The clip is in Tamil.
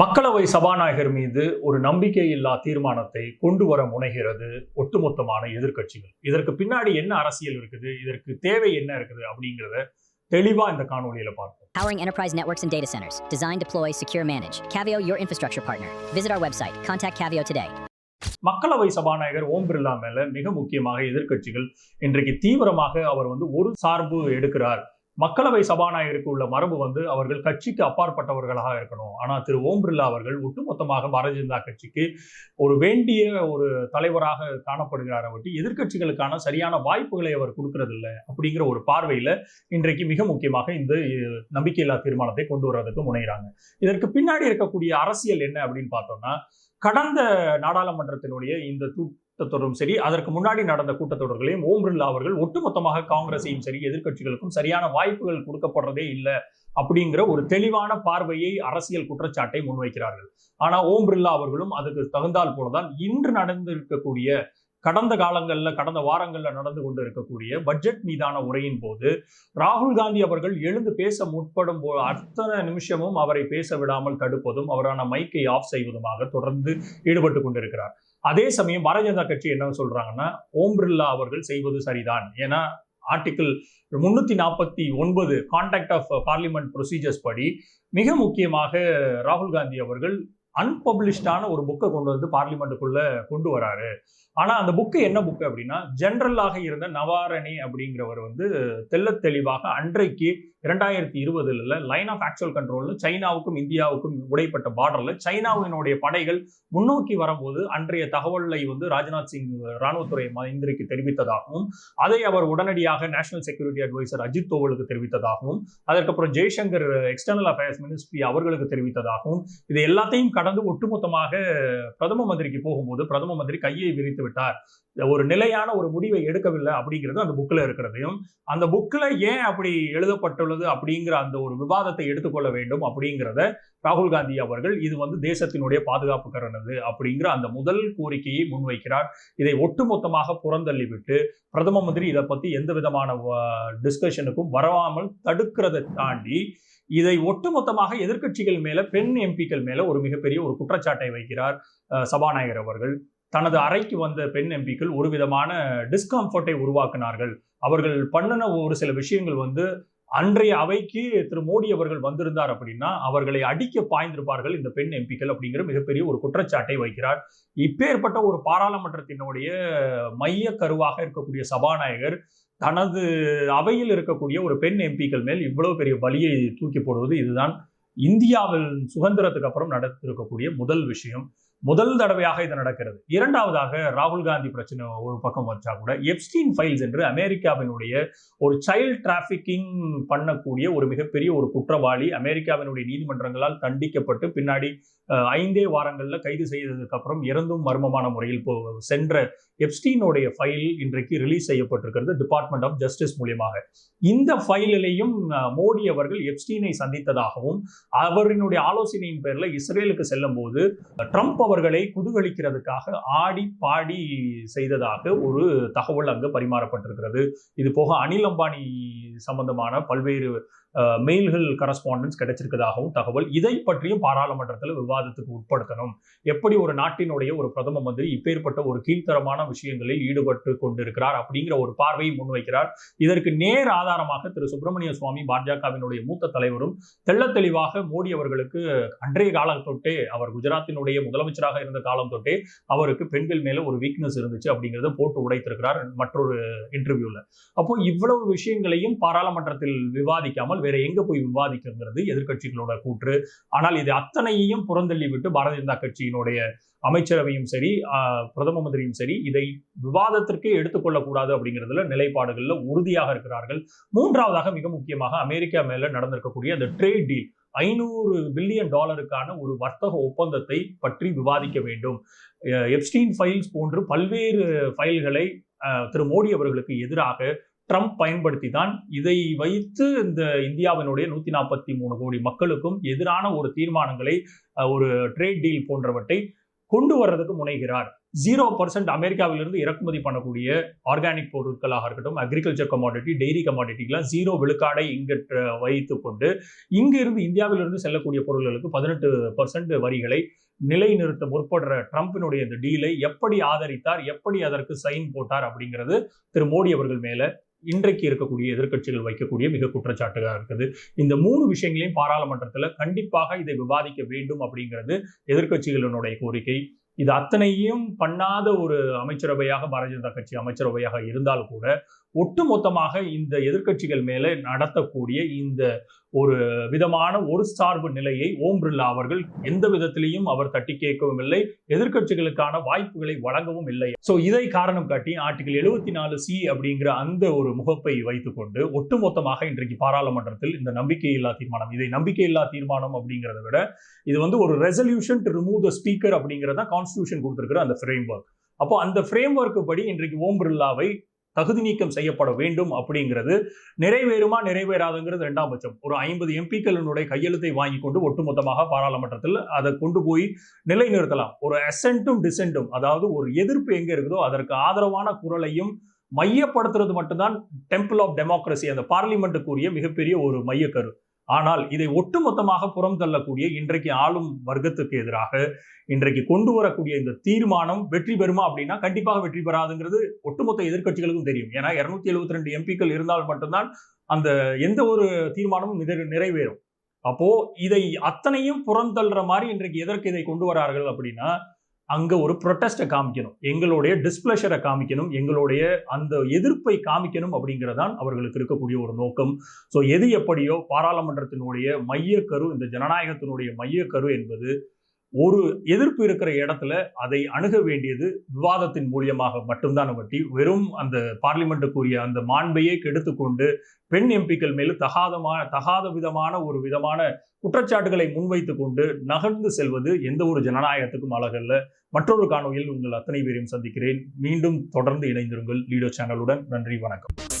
மக்களவை சபாநாயகர் மீது ஒரு நம்பிக்கையில்லா தீர்மானத்தை கொண்டு வர முனைகிறது ஒட்டுமொத்தமான எதிர்க்கட்சிகள் இதற்கு பின்னாடி என்ன அரசியல் இருக்குது இதற்கு தேவை என்ன இருக்குது அப்படிங்கிறத தெளிவா இந்த காணொலியில பார்ப்போம் Powering enterprise networks and data centers. Design, deploy, secure, manage. Cavio, your infrastructure partner. Visit our website. Contact Cavio today. மக்களவை சபாநாயகர் ஓம் பிர்லா மேல மிக முக்கியமாக எதிர்க்கட்சிகள் இன்றைக்கு தீவிரமாக அவர் வந்து ஒரு சார்பு எடுக்கிறார் மக்களவை சபாநாயகருக்கு உள்ள மரபு வந்து அவர்கள் கட்சிக்கு அப்பாற்பட்டவர்களாக இருக்கணும். ஆனா திரு ஓம் பிர்லா அவர்கள் ஒட்டுமொத்தமாக பாரதிய ஜனதா கட்சிக்கு ஒரு வேண்டிய ஒரு தலைவராக காணப்படுகிறார் அவட்டி எதிர்கட்சிகளுக்கான சரியான வாய்ப்புகளை அவர் கொடுக்கறதில்ல அப்படிங்கிற ஒரு பார்வையில இன்றைக்கு மிக முக்கியமாக இந்த நம்பிக்கையில்லா தீர்மானத்தை கொண்டு வர்றதுக்கு முனைகிறாங்க இதற்கு பின்னாடி இருக்கக்கூடிய அரசியல் என்ன அப்படின்னு பார்த்தோம்னா கடந்த நாடாளுமன்றத்தினுடைய இந்த கூட்டத்தொடரும் சரி. அதற்கு முன்னாடி நடந்த கூட்டத்தொடர்களையும் ஓம் பிர்லா அவர்கள் ஒட்டுமொத்தமாக காங்கிரஸையும் சரி எதிர்கட்சிகளுக்கும் சரியான வாய்ப்புகள் கொடுக்கப்படுறதே இல்லை அப்படிங்கிற ஒரு தெளிவான பார்வையை அரசியல் குற்றச்சாட்டை முன்வைக்கிறார்கள். ஆனா ஓம் பிர்லா அவர்களும் அதுக்கு தகுந்தால் போலதான் இன்று நடந்திருக்கக்கூடிய கடந்த காலங்களில் கடந்த வாரங்கள்ல நடந்து கொண்டு இருக்கக்கூடிய பட்ஜெட் மீதான உரையின் போது ராகுல் காந்தி அவர்கள் எழுந்து பேச முற்படும் போ அத்தனை நிமிஷமும் அவரை பேச விடாமல் தடுப்பதும் அவரான மைக்கை ஆஃப் செய்வதுமாக தொடர்ந்து ஈடுபட்டு கொண்டிருக்கிறார். அதே சமயம் பாரதிய ஜனதா கட்சி என்ன சொல்றாங்கன்னா ஓம் பிர்லா அவர்கள் செய்வது சரிதான். ஏன்னா ஆர்டிக்கிள் முன்னூத்தி நாற்பத்தி ஒன்பது கான்டாக்ட் ஆஃப் பார்லிமெண்ட் ப்ரொசீஜர்ஸ் படி மிக முக்கியமாக ராகுல் காந்தி அவர்கள் அன்பப்ளிஷ்டான ஒரு புக்கை கொண்டு வந்து பார்லிமெண்ட்டுக்குள்ள கொண்டு வராரு. ஆனா அந்த புக்கு என்ன புக்கு அப்படின்னா ஜென்ரலாக இருந்த நவாரணி அப்படிங்கிறவர் வந்து தெல்ல தெளிவாக அன்றைக்கு இரண்டாயிரத்தி இருபதுல லைன் ஆஃப் ஆக்சுவல் கண்ட்ரோல்ல சைனாவுக்கும் இந்தியாவுக்கும் உடைப்பட்ட பார்டர்ல சைனாவினுடைய படைகள் முன்னோக்கி வரும்போது அன்றைய தகவலை வந்து ராஜ்நாத் சிங் ராணுவத்துறை மந்திரிக்கு தெரிவித்ததாகவும் அதை அவர் உடனடியாக நேஷனல் செக்யூரிட்டி அட்வைசர் அஜித் தோவலுக்கு தெரிவித்ததாகவும் அதற்கப்புறம் ஜெய்சங்கர் எக்ஸ்டர்னல் அஃபேர்ஸ் மினிஸ்ட்ரி அவர்களுக்கு தெரிவித்ததாகவும் இது எல்லாத்தையும் கடந்து ஒட்டுமொத்தமாக பிரதம மந்திரிக்கு போகும்போது பிரதம மந்திரி கையை விரித்து விட்டார். ஒரு நிலையான ஒரு முடிவை எடுக்கவில்லை அப்படிங்கிறது அந்த புக்கில் இருக்கிறதையும் அந்த புக்கில் ஏன் அப்படி எழுதப்பட்டுள்ளது அப்படிங்கிற அந்த ஒரு விவாதத்தை எடுத்துக்கொள்ள வேண்டும் அப்படிங்கிறத ராகுல் காந்தி அவர்கள் இது வந்து தேசத்தினுடைய பாதுகாப்பு கரணது அப்படிங்கிற அந்த முதல் கோரிக்கையை முன்வைக்கிறார். இதை ஒட்டுமொத்தமாக புறந்தள்ளிவிட்டு பிரதம மந்திரி இதை பற்றி எந்த விதமான டிஸ்கஷனுக்கும் வராமல் தடுக்கிறதை தாண்டி இதை ஒட்டுமொத்தமாக எதிர்க்கட்சிகள் மேல பெண் எம்பிக்கள் மேல ஒரு மிகப்பெரிய ஒரு குற்றச்சாட்டை வைக்கிறார் சபாநாயகர் அவர்கள். தனது அறைக்கு வந்த பெண் எம்பிக்கள் ஒரு விதமான டிஸ்கம்ஃபர்ட்டை உருவாக்கினார்கள். அவர்கள் பண்ணின ஒரு சில விஷயங்கள் வந்து அன்றைய அவைக்கு திரு மோடி அவர்கள் வந்திருந்தார் அப்படின்னா அவர்களை அடிக்க பாய்ந்திருப்பார்கள் இந்த பெண் எம்பிக்கள் அப்படிங்கிற மிகப்பெரிய ஒரு குற்றச்சாட்டை வைக்கிறார். இப்பேற்பட்ட ஒரு பாராளுமன்றத்தினுடைய மைய கருவாக இருக்கக்கூடிய சபாநாயகர் தனது அவையில் இருக்கக்கூடிய ஒரு பெண் எம்பிக்கள் மேல் இவ்வளவு பெரிய பலியை தூக்கி போடுவது இதுதான். இந்தியாவில் சுதந்திரத்துக்கு அப்புறம் நடத்திருக்கக்கூடிய முதல் விஷயம். முதல் தடவையாக இது நடக்கிறது. இரண்டாவதாக ராகுல் காந்தி பிரச்சனை ஒரு பக்கம் வச்சா கூட எப்ஸ்டீன் ஃபைல்ஸ் என்று அமெரிக்காவினுடைய ஒரு சைல்ட் டிராஃபிக்கிங் பண்ணக்கூடிய ஒரு மிகப்பெரிய ஒரு குற்றவாளி அமெரிக்காவினுடைய நீதிமன்றங்களால் தண்டிக்கப்பட்டு பின்னாடி ஐந்தே வாரங்கள்ல கைது செய்ததுக்கு அப்புறம் இறந்தும் மர்மமான முறையில் போ சென்ற எப்ஸ்டீனுடைய ஃபைல் இன்றைக்கு ரிலீஸ் செய்யப்பட்டிருக்கிறது டிபார்ட்மெண்ட் ஆஃப் ஜஸ்டிஸ் மூலியமாக. இந்த ஃபைலிலையும் மோடி அவர்கள் எப்ஸ்டீனை சந்தித்ததாகவும் அவரினுடைய ஆலோசனையின் பேர்ல இஸ்ரேலுக்கு செல்லும் போது ட்ரம்ப் அவர்களை குதூகலிக்கிறதுக்காக ஆடி பாடி செய்ததாக ஒரு தகவல் அங்கு பரிமாறப்பட்டிருக்கிறது. இது போக அனில் அம்பானி சம்பந்தமான பல்வேறு மெயில்கள் கரஸ்பாண்டன்ஸ் கிடைச்சிருக்கதாகவும் தகவல். இதை பற்றியும் பாராளுமன்றத்தில் விவாதத்துக்கு உட்படுத்தணும். எப்படி ஒரு நாட்டினுடைய ஒரு பிரதம மந்திரி இப்பேற்பட்ட ஒரு கீழ்த்தரமான விஷயங்களில் ஈடுபட்டு கொண்டிருக்கிறார் அப்படிங்கிற ஒரு பார்வையை முன்வைக்கிறார். இதற்கு நேர் ஆதாரமாக திரு சுப்பிரமணிய சுவாமி பாஜகவினுடைய மூத்த தலைவரும் தெள்ள தெளிவாக மோடி அவர்களுக்கு அன்றைய காலம் தொட்டே அவர் குஜராத்தினுடைய முதலமைச்சராக இருந்த காலம் தொட்டே அவருக்கு பெண்கள் மேல ஒரு வீக்னஸ் இருந்துச்சு அப்படிங்கிறத போட்டு உடைத்திருக்கிறார் மற்றொரு இன்டர்வியூல அப்போ இவ்வளவு விஷயங்களையும் பாராளுமன்றத்தில் விவாதிக்காமல் வேற எங்க போய் விவாதிக்கிறது எதிர்கட்சிகளோட கூற்று. ஆனால் இது அத்தனையையும் புறந்தள்ளி விட்டு பாரதிய ஜனதா கட்சியினுடைய அமைச்சரவையும் சரி பிரதம மந்திரியும் சரி இதை விவாதத்திற்கே எடுத்துக்கொள்ளக்கூடாது அப்படிங்கிறதுல நிலைப்பாடுகள்ல உறுதியாக இருக்கிறார்கள். மூன்றாவதாக மிக முக்கியமாக அமெரிக்கா மேல நடந்திருக்கக்கூடிய அந்த ட்ரேட் டீல் ஐநூறு பில்லியன் டாலருக்கான ஒரு வர்த்தக ஒப்பந்தத்தை பற்றி விவாதிக்க வேண்டும். எப்ஸ்டீன் ஃபைல்ஸ் போன்று பல்வேறு ஃபைல்களை திரு மோடி அவர்களுக்கு எதிராக ட்ரம்ப் பயன்படுத்தி தான் இதை வைத்து இந்த இந்தியாவினுடைய நூத்தி நாற்பத்தி மூணு கோடி மக்களுக்கும் எதிரான ஒரு தீர்மானங்களை ஒரு ட்ரேட் டீல் போன்றவற்றை கொண்டு வர்றதுக்கு முனைகிறார். ஜீரோ பர்சன்ட் அமெரிக்காவிலிருந்து இறக்குமதி பண்ணக்கூடிய ஆர்கானிக் பொருட்களாக இருக்கட்டும் அக்ரிகல்ச்சர் கமாடிட்டி டெய்ரி கமாடிட்டிக்கெல்லாம் ஜீரோ விழுக்காடை இங்கு வைத்து கொண்டு இங்கிருந்து இந்தியாவிலிருந்து செல்லக்கூடிய பொருட்களுக்கு பதினெட்டு பர்சன்ட் வரிகளை நிலைநிறுத்த முற்படுற ட்ரம்பினுடைய இந்த டீலை எப்படி ஆதரித்தார் எப்படி அதற்கு சைன் போட்டார் அப்படிங்கிறது திரு மோடி அவர்கள் மேலே இன்றைக்கு இருக்கக்கூடிய எதிர்க்கட்சிகள் வைக்கக்கூடிய மிக குற்றச்சாட்டுగా இருக்குது. இந்த மூணு விஷயங்களையும் பாராளுமன்றத்தில் கண்டிப்பாக இதை விவாதிக்க வேண்டும் அப்படிங்கிறது எதிர்க்கட்சிகளினுடைய கோரிக்கை. இது அத்தனையும் பண்ணாத ஒரு அமைச்சரவையாக பாரதிய ஜனதா கட்சி அமைச்சரவையாக இருந்தால் கூட ஒட்டுமொத்தமாக இந்த எதிர்க்கட்சிகள் மேலே நடத்தக்கூடிய இந்த ஒரு விதமான ஒரு சார்பு நிலையை ஓம் பிர்லா அவர்கள் எந்த விதத்திலையும் அவர் தட்டி கேட்கவும் இல்லை. எதிர்க்கட்சிகளுக்கான வாய்ப்புகளை வழங்கவும் இல்லை. ஸோ இதை காரணம் காட்டி ஆர்டிகல் எழுபத்தி நாலு சி அப்படிங்கிற அந்த ஒரு முகப்பை வைத்துக்கொண்டு ஒட்டுமொத்தமாக இன்றைக்கு பாராளுமன்றத்தில் இந்த நம்பிக்கையில்லா தீர்மானம் இதை நம்பிக்கையில்லா தீர்மானம் அப்படிங்கிறத விட இது வந்து ஒரு resolution to remove the speaker அப்படிங்கிறத கான்ஸ்டியூஷன் கொடுத்திருக்கிற அந்த ஃப்ரேம் ஒர்க் அப்போ அந்த ஃப்ரேம் ஒர்க்கு படி இன்றைக்கு ஓம் பிர்லாவை தகுதி நீக்கம் செய்யப்பட வேண்டும் அப்படிங்கிறது நிறைவேறுமா நிறைவேறாதுங்கிறது இரண்டாம் பட்சம். ஒரு ஐம்பது எம்பிக்களினுடைய கையெழுத்தை வாங்கி கொண்டு ஒட்டுமொத்தமாக பாராளுமன்றத்தில் அதை கொண்டு போய் நிலைநிறுத்தலாம். ஒரு அசென்ட்டும் டிசென்ட்டும் அதாவது ஒரு எதிர்ப்பு எங்க இருக்குதோ அதற்கு ஆதரவான குரலையும் மையப்படுத்துறது மட்டும்தான் டெம்பிள் ஆஃப் டெமோக்ரஸி அந்த பார்லிமெண்ட்டுக்குரிய மிகப்பெரிய ஒரு மையக்கரு. ஆனால் இதை ஒட்டுமொத்தமாக புறம் தள்ளக்கூடிய இன்றைக்கு ஆளும் வர்க்கத்துக்கு எதிராக இன்றைக்கு கொண்டு வரக்கூடிய இந்த தீர்மானம் வெற்றி பெறுமா அப்படின்னா கண்டிப்பாக வெற்றி பெறாதுங்கிறது ஒட்டுமொத்த எதிர்க்கட்சிகளுக்கும் தெரியும். ஏன்னா இருநூத்தி எழுபத்தி ரெண்டு எம்பிக்கள் இருந்தால் மட்டும்தான் அந்த எந்த ஒரு தீர்மானமும் நிறைவேறும். அப்போ இதை அத்தனையும் புறந்தள்ளுற மாதிரி இன்றைக்கு எதற்கு இதை கொண்டு வரார்கள் அப்படின்னா அங்க ஒரு ப்ரொட்டஸ்டை காமிக்கணும். எங்களுடைய டிஸ்பிளஷரை காமிக்கணும். எங்களுடைய அந்த எதிர்ப்பை காமிக்கணும் அப்படிங்கிறதான் அவர்களுக்கு இருக்கக்கூடிய ஒரு நோக்கம். ஸோ எது எப்படியோ பாராளுமன்றத்தினுடைய மையக்கரு இந்த ஜனநாயகத்தினுடைய மையக்கரு என்பது ஒரு எதிர்ப்பு இருக்கிற இடத்துல அதை அணுக வேண்டியது விவாதத்தின் மூலியமாக மட்டும்தான் வட்டி. வெறும் அந்த பார்லிமெண்ட்டுக்குரிய அந்த மாண்பையே கெடுத்துக்கொண்டு பெண் எம்பிக்கள் மேல் தகாதமான தகாத விதமான ஒரு விதமான குற்றச்சாட்டுகளை முன்வைத்து கொண்டு நகர்ந்து செல்வது எந்த ஒரு ஜனநாயகத்துக்கும் அழகல்ல. மற்றொரு காணொலியில் உங்கள் அத்தனை பேரையும் சந்திக்கிறேன். மீண்டும் தொடர்ந்து இணைந்திருங்கள். லீடோ சேனலுடன் நன்றி வணக்கம்.